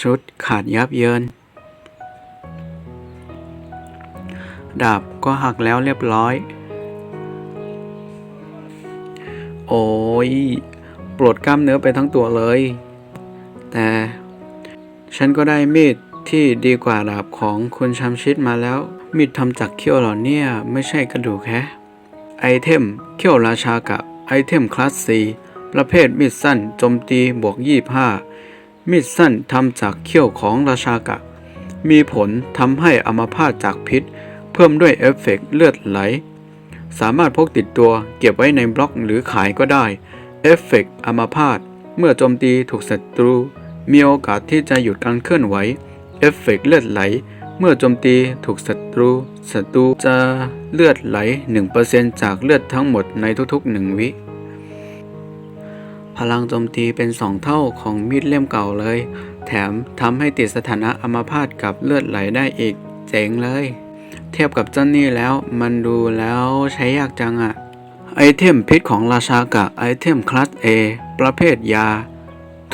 ชุดขาดยับเยิน ดาบก็หักแล้วเรียบร้อย โอ้ยปวดกล้ามเนื้อไปทั้งตัวเลย แต่ฉันก็ได้มีดที่ดีกว่าดาบของคุณชำชิดมาแล้ว มีดทำจากเขี้ยวหล่าเนี่ย ไม่ใช่กระดูกแคะไอเทมเขี้ยวราชากับไอเทมคลาสซีประเภทมีดสั้นโจมตีบวก25 มีดสั้นทำจากเขี้ยวของราชากะ มีผลทำให้อัมาพาตจากพิษ เพิ่มด้วยเอฟเฟกต์เลือดไหล สามารถพกติดตัวเก็บไว้ในบล็อกหรือขายก็ได้ เอฟเฟกต์อัมาพาตเมื่อโจมตีถูกศัตรู มีโอกาสที่จะหยุดการเคลื่อนไหว เอฟเฟกต์เลือดไหล เมื่อโจมตีถูกศัตรูศัตรูจะเลือดไหล 1%จากเลือดทั้งหมดในทุกๆ 1 วิ พลังโจมตีเป็น 2 เท่าของมีดเล่มเก่าเลย แถมทำให้ติดสถานะอัมาพาตกับเลือดไหลได้อีก เจ๋งเลย เทียบกับเจ้านี่แล้วมันดูแล้วใช้ยากจังอะไอเทมพิษของราชากะไอเทมคลาส A ประเภทยา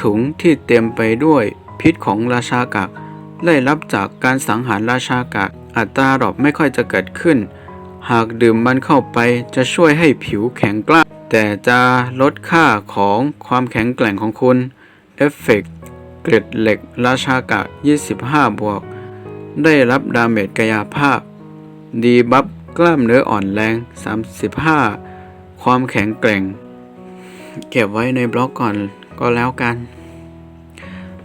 ถุงที่เต็มไปด้วยพิษของราชากะได้รับจากการสังหารราชากะอัตราดรอปไม่ค่อยจะเกิดขึ้น หากดื่มมันเข้าไปจะช่วยให้ผิวแข็งกล้า แต่จะลดค่าของความแข็งแกร่งของคุณเอฟเฟกต์เกล็ดเหล็กราชากะ 25 บวก ได้รับดาเมจกายภาพ ดีบัฟกล้ามเนื้ออ่อนแรง 35 ความแข็งแกร่ง เก็บไว้ในบล็อกก่อนก็แล้วกัน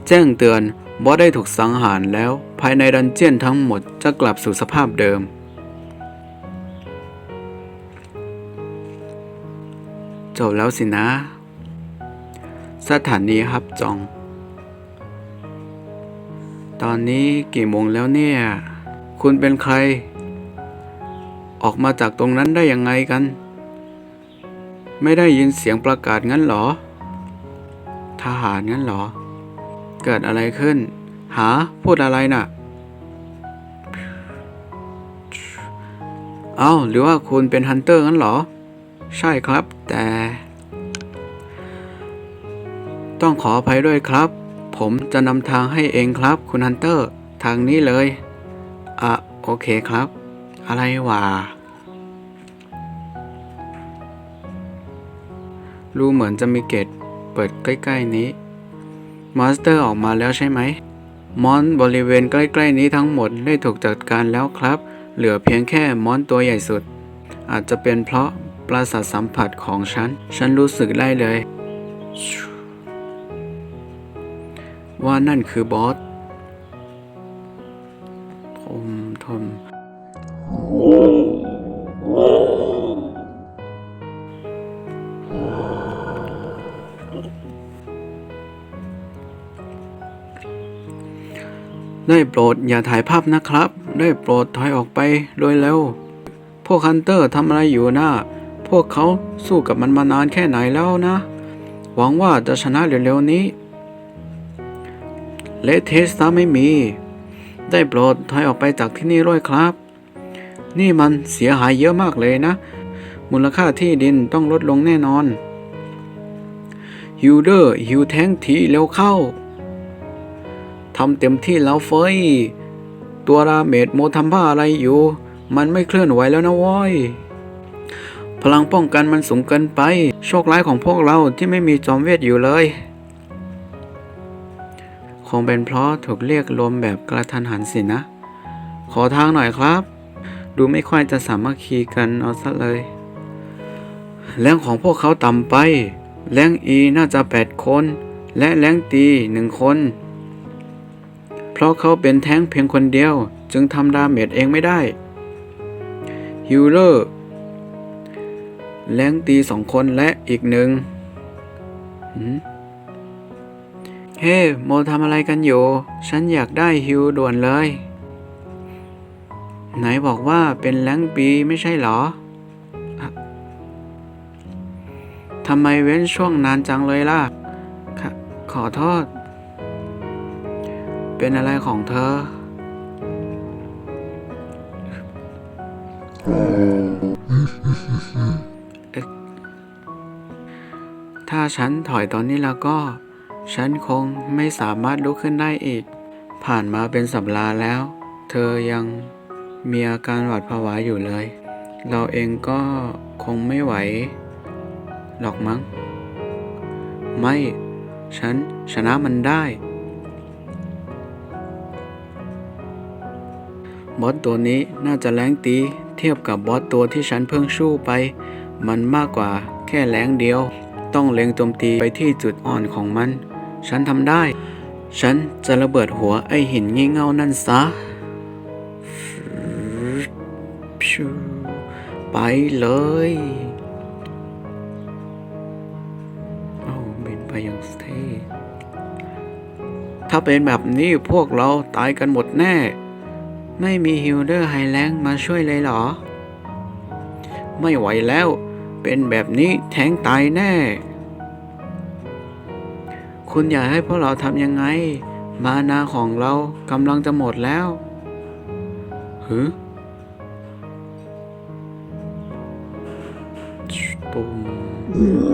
แจ้งเตือนบอสได้ถูกสังหารแล้วภายในดันเจียนทั้งหมดจะกลับสู่สภาพเดิม จบแล้วสินะ สถานีฮับจอง ตอนนี้กี่โมงแล้วเนี่ย คุณเป็นใคร ออกมาจากตรงนั้นได้ยังไงกัน ไม่ได้ยินเสียงประกาศงั้นหรอ ทหารงั้นหรอ เกิดอะไรขึ้น หา พูดอะไรน่ะเอ้าหรือว่าคุณเป็นฮันเตอร์งั้นเหรอ ใช่ครับ แต่ ต้องขออภัยด้วยครับ ผมจะนำทางให้เองครับ คุณฮันเตอร์ ทางนี้เลย อะ โอเคครับ อะไรวะรู้เหมือนจะมีเกตเปิดใกล้ ๆนี้ มอนสเตอร์ออกมาแล้วใช่ไหม มอนบริเวณใกล้ ๆ นี้ทั้งหมดได้ถูกจัดการแล้วครับ เหลือเพียงแค่มอนตัวใหญ่สุด อาจจะเป็นเพราะประสาทสัมผัสของฉัน ฉันรู้สึกได้เลย ว่านั่นคือบอสทมทมได้โปรดอย่าถ่ายภาพนะครับ ได้โปรดถอยออกไปโดยเร็ว พวกฮันเตอร์ทำอะไรอยู่นะพวกเขาสู้กับมันมานานแค่ไหนแล้วนะ หวังว่าจะชนะเร็วๆนี้ เลเทสตาไม่มี ได้โปรดถอยออกไปจากที่นี่ด้วยครับ นี่มันเสียหายเยอะมากเลยนะ มูลค่าที่ดินต้องลดลงแน่นอนฮิวเดอร์ฮิวแทงทีเร็วเข้าทำเต็มที่แล้วเฟยตัวราเมดโมทำบ้าอะไรอยู่ มันไม่เคลื่อนไหวแล้วนะว้ยพลังป้องกันมันสูงเกินไป โชคร้ายของพวกเราที่ไม่มีจอมเวทอยู่เลย งเป็นเพราะถูกเรียกรวมแบบกระทันหันสินะ ขอทางหน่อยครับ ดูไม่ค่อยจะสามัคคีกันเอาซะเลย แรงของพวกเขาต่ำไป แรงอีน่าจะแปดคน และแรงตีหนึ่งคน เพราะเขาเป็นแท้งเพียงคนเดียว จึงทำดาเมจเองไม่ได้ฮิลเลอร์แรงตีสองคนและอีกหนึ่งหืม เฮ้ โมทำอะไรกันอยู่ ฉันอยากได้ฮิวด่วนเลย ไหนบอกว่าเป็นแรงปีไม่ใช่เหรอ ทำไมเว้นช่วงนานจังเลยล่ะขอขอโทษ เป็นอะไรของเธอ ถ้าฉันถอยตอนนี้แล้วก็ ฉันคงไม่สามารถลุกขึ้นได้อีก ผ่านมาเป็นสัปดาห์แล้ว เธอยังมีอาการหวาดผวาอยู่เลย เราเองก็คงไม่ไหว หรอกมั้ง ไม่ ฉันชนะมันได้บอสตัวนี้น่าจะแรงตีเทียบกับบอสตัวที่ฉันเพิ่งสู้ไป มันมากกว่าแค่แรงเดียว ต้องเล็งโจมตีไปที่จุดอ่อนของมัน ฉันทำได้ ฉันจะระเบิดหัวไอหินงี่เง่านั่นซะ ไปเลยเอาบินไปอย่างเท่ถ้าเป็นแบบนี้พวกเราตายกันหมดแน่ ไม่มีฮิลเดอร์ไฮแลงมาช่วยเลยเหรอ ไม่ไหวแล้ว เป็นแบบนี้แทงตายแน่ คุณอยากให้พวกเราทำยังไง มานาของเรากำลังจะหมดแล้วหือปุ่ม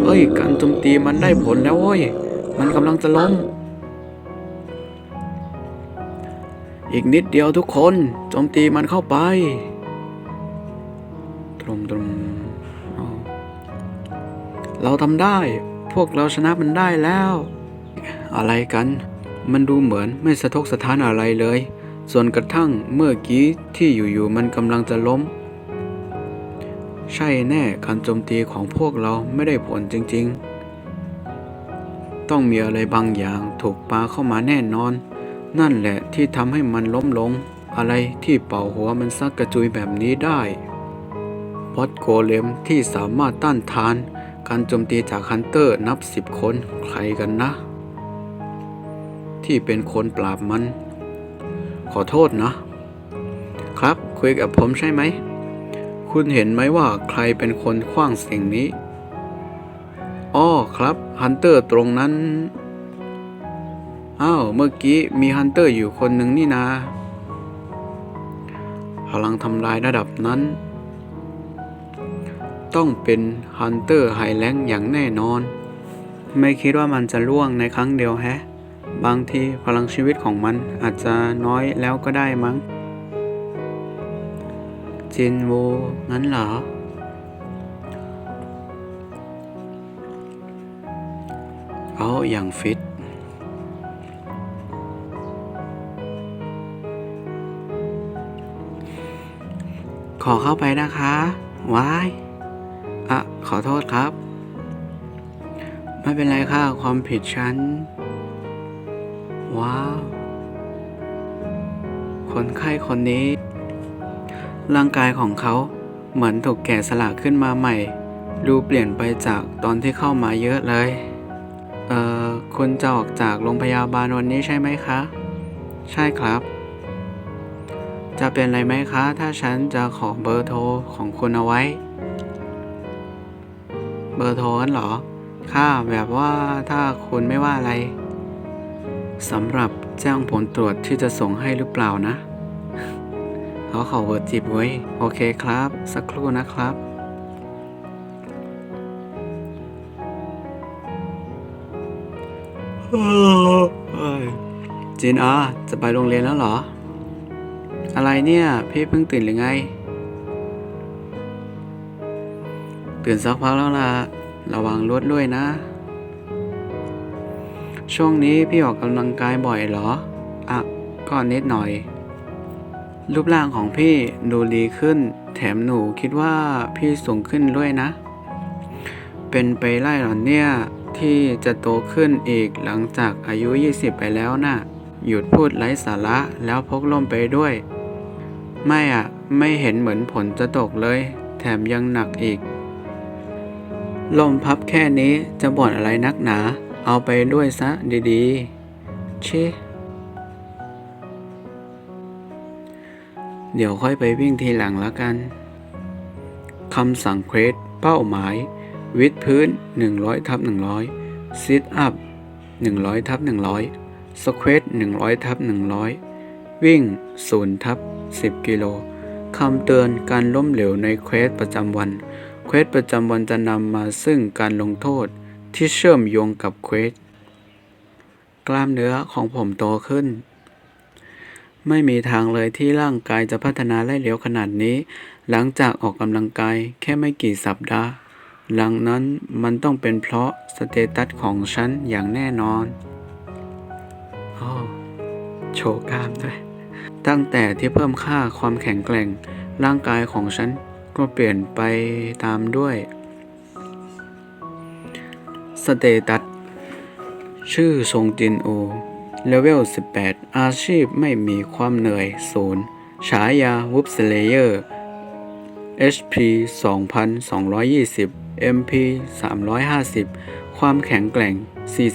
เฮ้ย การโจมตีมันได้ผลแล้วเว้ย มันกำลังจะล้ม อีกนิดเดียวทุกคนโจมตีมันเข้าไป ตรงตรงเอาเราทำได้ พวกเราชนะมันได้แล้ว อะไรกัน มันดูเหมือนไม่สะทกสะท้านอะไรเลย ส่วนกระทั่งเมื่อกี้ที่อยู่ๆมันกำลังจะล้ม ใช่แน่การโจมตีของพวกเราไม่ได้ผลจริงๆ ต้องมีอะไรบางอย่างถูกปาเข้ามาแน่นอน นั่นแหละที่ทำให้มันล้มลง อะไรที่เป่าหัวมันซักกระจุยแบบนี้ได้บอสโกเลมที่สามารถต้านทานการโจมตีจากฮันเตอร์นับสิบคน ใครกันนะ ที่เป็นคนปราบมัน ขอโทษนะครับคุยกับผมใช่ไหม คุณเห็นไหมว่าใครเป็นคนคว้างสิ่งนี้อ้อครับฮันเตอร์ตรงนั้น อ้าวเมื่อกี้มีฮันเตอร์อยู่คนหนึ่งนี่นาพลังทำลายระดับนั้น ต้องเป็นฮันเตอร์ไฮแลงอย่างแน่นอน ไม่คิดว่ามันจะล่วงในครั้งเดียวแฮะ บางทีพลังชีวิตของมันอาจจะน้อยแล้วก็ได้มั้ง จินโวงั้นเหรอ เอาอย่างฟิต ขอเข้าไปนะคะว้ายอะ ขอโทษครับ ไม่เป็นไรค่ะ ความผิดฉัน ว้าว คนไข้คนนี้ ร่างกายของเขาเหมือนถูกแกะสลักขึ้นมาใหม่ ดูเปลี่ยนไปจากตอนที่เข้ามาเยอะเลย เอ่อ คุณจะออกจากโรงพยาบาลวันนี้ใช่ไหมคะ ใช่ครับ จะเป็นไรไหมคะ ถ้าฉันจะขอเบอร์โทรของคุณเอาไว้ เบอร์โทรกันเหรอ ค่ะ แบบว่าถ้าคุณไม่ว่าอะไร สำหรับแจ้งผลตรวจที่จะส่งให้หรือเปล่านะเขาขอเบอร์จีบไว้โอเคครับ สักครู่นะครับจินอาจะไปโรงเรียนแล้วเหรอ อะไรเนี่ย พี่เพิ่งตื่นหรือไง ตื่นสักพักแล้วล่ะ ระวังรถด้วยนะ ช่วงนี้พี่ออกกำลังกายบ่อยเหรอ อะ ก็นิดหน่อย รูปร่างของพี่ดูดีขึ้น แถมหนูคิดว่าพี่สูงขึ้นด้วยนะ เป็นไปไล่หรอเนี่ย ที่จะโตขึ้นอีกหลังจากอายุ 20 ไปแล้วน่ะ หยุดพูดไร้สาระแล้วพกล่มไปด้วย ไม่อะ ไม่เห็นเหมือนผลจะตกเลย แถมยังหนักอีก ลมพับแค่นี้จะบ่นอะไรนักหนา เอาไปด้วยซะดีๆ เชเดี๋ยวค่อยไปวิ่งทีหลังแล้วกัน คำสั่งเควสเป้าหมาย วิดพื้น 100ทับ100ซิทอัพ100ทับ100สเควส100ทับ100 วิ่ง0ทับ10 กิโลคำเตือนการล้มเหลวในเควสประจำวัน เควสประจำวันจะนำมาซึ่งการลงโทษ ที่เชื่อมโยงกับเควสกล้ามเนื้อของผมโตขึ้น ไม่มีทางเลยที่ร่างกายจะพัฒนาได้เร็วขนาดนี้ หลังจากออกกำลังกายแค่ไม่กี่สัปดาห์ หลังนั้นมันต้องเป็นเพราะสเตตัสของฉันอย่างแน่นอนอ้อโชว์กล้ามด้วย ตั้งแต่ที่เพิ่มค่าความแข็งแกร่ง ร่างกายของฉันก็เปลี่ยนไปตามด้วย สเตตัส ชื่อทรงจินโอเลเวล 18 อาชีพไม่มีความเหนื่อยศูนย์ฉายาวูฟสเลเยอร์ HP 2220 MP 350 ความแข็งแกร่ง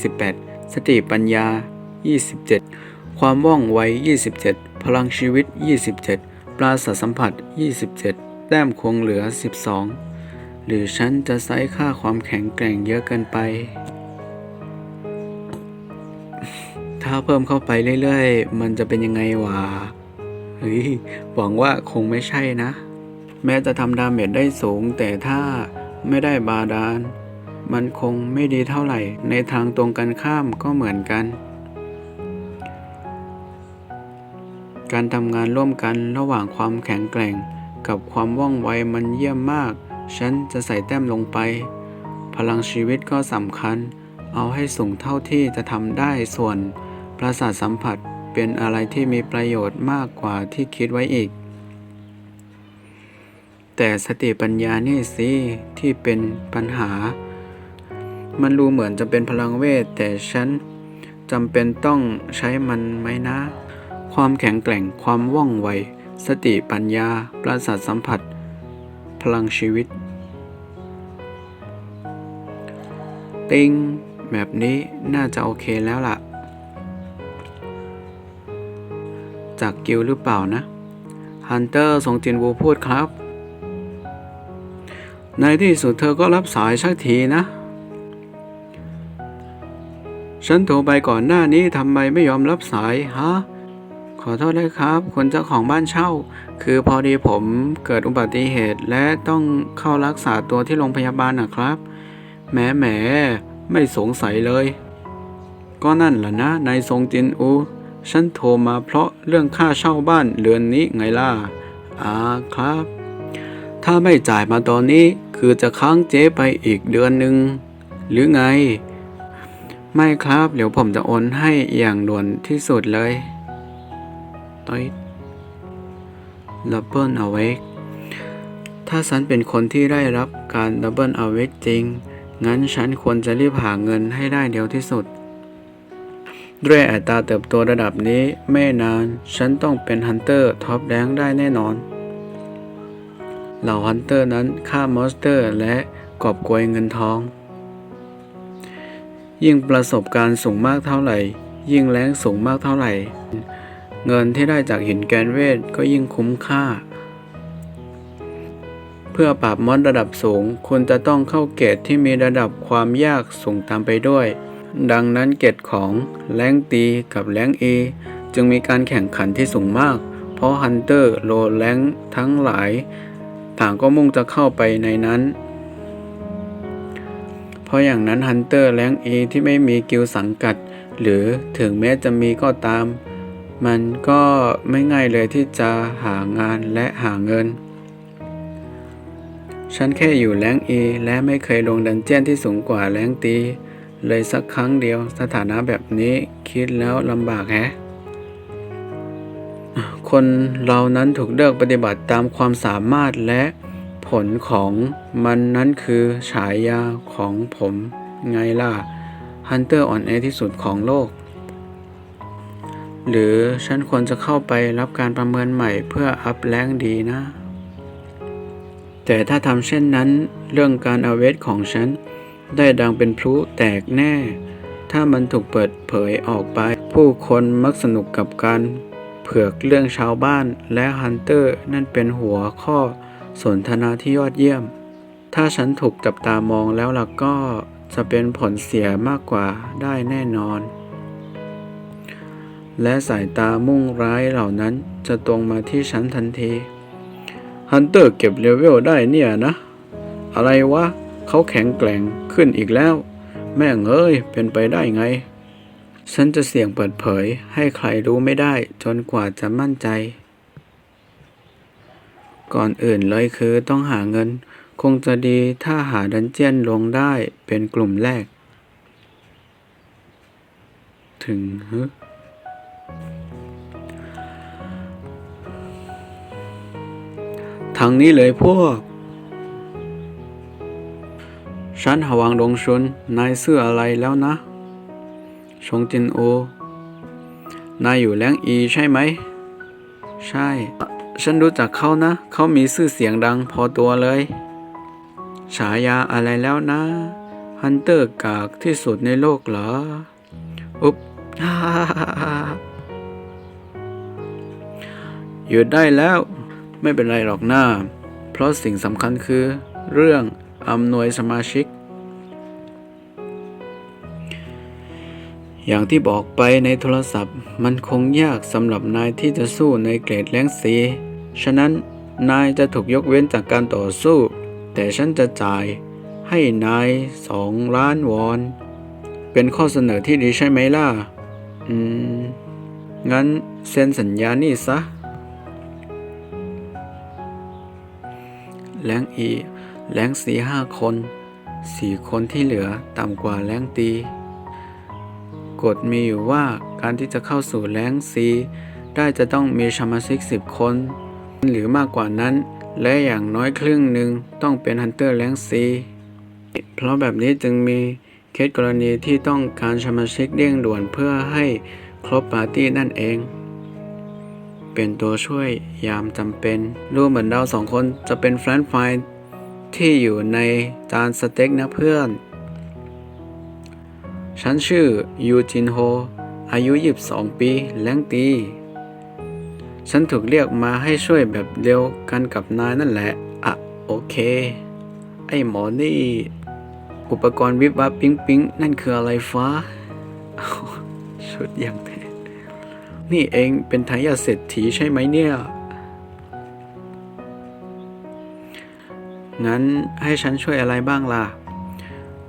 48 สติปัญญา 27 ความว่องไว 27 พลังชีวิต 27 ปราศสัมผัส 27 แต้มคงเหลือ 12 หรือฉันจะใช้ค่าความแข็งแกร่งเยอะเกินไป ถ้าเพิ่มเข้าไปเรื่อยๆ มันจะเป็นยังไงวะเฮ้ยหวังว่าคงไม่ใช่นะ แม้จะทำดาเมจได้สูง แต่ถ้าไม่ได้บาดาล มันคงไม่ดีเท่าไหร่ ในทางตรงกันข้ามก็เหมือนกัน การทำงานร่วมกันระหว่างความแข็งแกร่งกับความว่องไวมันเยี่ยมมาก ฉันจะใส่แต้มลงไป พลังชีวิตก็สำคัญ เอาให้สูงเท่าที่จะทำได้ส่วนประสาทสัมผัสเป็นอะไรที่มีประโยชน์มากกว่าที่คิดไว้อีก แต่สติปัญญานี่สิที่เป็นปัญหา มันรู้เหมือนจะเป็นพลังเวท แต่ฉันจำเป็นต้องใช้มันไหมนะ ความแข็งแกร่งความว่องไว สติปัญญา ประสาทสัมผัส พลังชีวิต ติงแบบนี้น่าจะโอเคแล้วล่ะ จากกิลหรือเปล่านะ ฮันเตอร์ส่งจินวูพูดครับ ในที่สุดเธอก็รับสายสักทีนะ ฉันโทรไปก่อนหน้านี้ทำไมไม่ยอมรับสายฮะ ขอโทษด้วยครับคนเจ้าของบ้านเช่า คือพอดีผมเกิดอุบัติเหตุและต้องเข้ารักษาตัวที่โรงพยาบาลนะครับแหมแหมไม่สงสัยเลย ก็นั่นแหละนะนายทรงจินอู ฉันโทรมาเพราะเรื่องค่าเช่าบ้านเรือนนี้ไงล่ะอ่าครับ ถ้าไม่จ่ายมาตอนนี้คือจะค้างเจ๊ไปอีกเดือนหนึ่งหรือไง ไม่ครับ เดี๋ยวผมจะโอนให้อย่างด่วนที่สุดเลย ต้อยดับเบิลอเวกถ้าฉันเป็นคนที่ได้รับการดับเบิลเอาเวกจริง งั้นฉันควรจะรีบหาเงินให้ได้เร็วที่สุด ด้วยอัตราเติบโตระดับนี้ไม่นาน ฉันต้องเป็นฮันเตอร์ท็อปแรงได้แน่นอน เหล่าฮันเตอร์นั้นฆ่ามอนสเตอร์และกอบโกยเงินทอง ยิ่งประสบการณ์สูงมากเท่าไหร่ ยิ่งแรงสูงมากเท่าไหร่ เงินที่ได้จากหินแกนเวทก็ยิ่งคุ้มค่า เพื่อปราบมอนระดับสูง คุณจะต้องเข้าเกรดที่มีระดับความยากสูงตามไปด้วย ดังนั้นเกรดของแรงตีกับแรงเอจึงมีการแข่งขันที่สูงมาก เพราะฮันเตอร์โลแรงทั้งหลาย ต่างก็มุ่งจะเข้าไปในนั้น เพราะอย่างนั้นฮันเตอร์แรงเอที่ไม่มีกิลสังกัด หรือถึงแม้จะมีก็ตาม มันก็ไม่ง่ายเลยที่จะหางานและหาเงิน ฉันแค่อยู่แรงเอและไม่เคยลงดันเจียนที่สูงกว่าแรงตี เลยสักครั้งเดียวสถานะแบบนี้คิดแล้วลำบากแฮะ คนเรานั้นถูกเลือกปฏิบัติตามความสามารถและผลของมันนั้นคือฉายาของผมไงล่ะ ฮันเตอร์อ่อนแอที่สุดของโลก หรือฉันควรจะเข้าไปรับการประเมินใหม่เพื่ออัพแรงดีนะ แต่ถ้าทำเช่นนั้นเรื่องการเอาเวทของฉัน ได้ดังเป็นพลุแตกแน่ ถ้ามันถูกเปิดเผยออกไป ผู้คนมักสนุกกับการเผือกเรื่องชาวบ้านและฮันเตอร์นั่นเป็นหัวข้อสนทนาที่ยอดเยี่ยม ถ้าฉันถูกจับตามองแล้วล่ะก็จะเป็นผลเสียมากกว่าได้แน่นอน และสายตามุ่งร้ายเหล่านั้นจะตรงมาที่ฉันทันทีฮันเตอร์เก็บเลเวลได้เนี่ยนะ อะไรวะเขาแข็งแกร่งขึ้นอีกแล้ว แม่งเอ้ย เป็นไปได้ไง ฉันจะเสี่ยงเปิดเผยให้ใครรู้ไม่ได้จนกว่าจะมั่นใจ ก่อนอื่นเลยคือต้องหาเงิน คงจะดีถ้าหาดันเจียนลงได้เป็นกลุ่มแรก ถึงฮึางนี้เลยพวก ฉันหวังดงชุนนายซื้ออะไรแล้วนะ ชงจินโอ นายอยู่แรงอีใช่ไหม ใช่ ฉันรู้จักเขานะ เขามีชื่อเสียงดังพอตัวเลย ฉายาอะไรแล้วนะ ฮันเตอร์กากที่สุดในโลกเหรอ อุ๊บหยุดได้แล้ว ไม่เป็นไรหรอกหน้า เพราะสิ่งสำคัญคือ เรื่องอำนวยสมาชิก อย่างที่บอกไปในโทรศัพท์ มันคงยากสำหรับนายที่จะสู้ในเกรดแรงสีฉะนั้นนายจะถูกยกเว้นจากการต่อสู้ แต่ฉันจะจ่ายให้นายสองล้านวอน เป็นข้อเสนอที่ดีใช่ไหมล่ะ อืม งั้นเซ็นสัญญานี่ซะ แรงอีแรงสีห้าคนสี่คนที่เหลือต่ำกว่าแรงตีกฎมีอยู่ว่าการที่จะเข้าสู่แรงซีได้จะต้องมีสมาชิกสิบคน หรือมากกว่านั้น และอย่างน้อยครึ่งหนึ่งต้องเป็นฮันเตอร์แรงซีเพราะแบบนี้จึงมีเคสกรณีที่ต้องการสมาชิกเร่งด่วนเพื่อให้ครบปาร์ตี้นั่นเอง เป็นตัวช่วยยามจำเป็นดูเหมือนเราสองคนจะเป็นแฟรนด์ไฟที่อยู่ในจานสเต็กนะเพื่อน ฉันชื่อยูจินโฮ อายุ 22 ปีแรงตี ฉันถูกเรียกมาให้ช่วยแบบเดียวกันกับนายนั่นแหละ อะ โอเค ไอ้หมอนี่ อุปกรณ์วิบวับปิ๊งปิ๊งนั่นคืออะไรฟ้า ชุดอย่างเท่ นี่เองเป็นทายาทเศรษฐีใช่ไหมเนี่ย งั้นให้ฉันช่วยอะไรบ้างล่ะ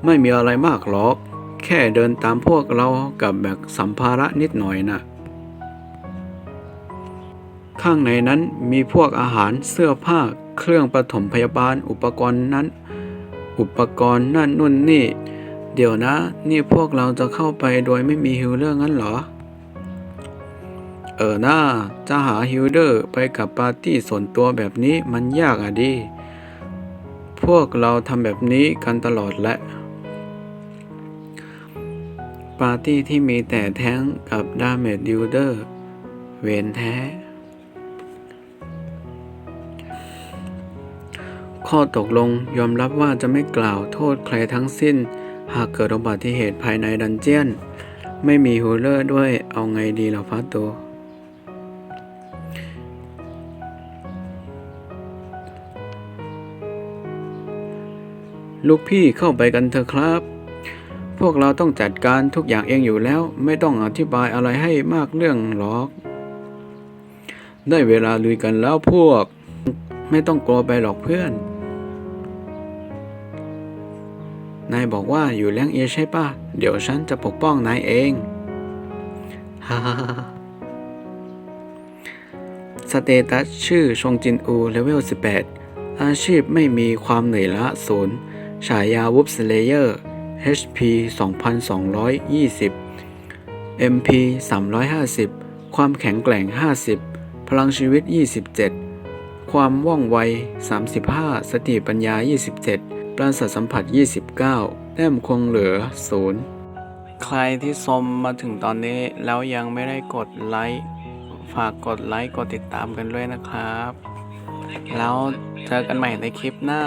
ไม่มีอะไรมากหรอก แค่เดินตามพวกเรากับแบกสัมภาระนิดหน่อยนะข้างในนั้นมีพวกอาหารเสื้อผ้าเครื่องปฐมพยาบาลอุปกรณ์นั้น อุปกรณ์นั่นนู่นนี่ เดี๋ยวนะ นี่พวกเราจะเข้าไปโดยไม่มีฮิลเลอร์งั้นเหรอ เออหน้าจะหาฮิลเดอร์ไปกับปาร์ตี้ส่วนตัวแบบนี้มันยากอะดิ พวกเราทำแบบนี้กันตลอดแหละ ปาร์ตี้ที่มีแต่แท้งกับดาเมจดิวเดอร์ เวนแท้ ข้อตกลงยอมรับว่าจะไม่กล่าวโทษใครทั้งสิ้น หากเกิดอุบัติเหตุภายในดันเจียน ไม่มีฮูลเลอร์ด้วยเอาไงดีล่ะฟ้าโต ลูกพี่เข้าไปกันเถอะครับ พวกเราต้องจัดการทุกอย่างเองอยู่แล้ว ไม่ต้องอธิบายอะไรให้มากเรื่องหรอก ได้เวลาลุยกันแล้วพวก ไม่ต้องกลัวไปหรอกเพื่อนนายบอกว่าอยู่แรงเอใช่ป่ะ เดี๋ยวฉันจะปกป้องนายเองฮ่าสเตตัสชื่อชงจินอูเลเวล 18 อาชีพไม่มีความเหนื่อยล้าศูนย์ ฉายาวูฟสเลเยอร์ HP 2220 MP 350 ความแข็งแกร่ง 50 พลังชีวิต 27 ความว่องไว 35 สติปัญญา 27 ประสาทสัมผัส 29 แต้มคงเหลือ 0 ใครที่ชมมาถึงตอนนี้แล้วยังไม่ได้กดไลค์ ฝากกดไลค์ กดติดตามกันด้วยนะครับ แล้วเจอกันใหม่ในคลิปหน้า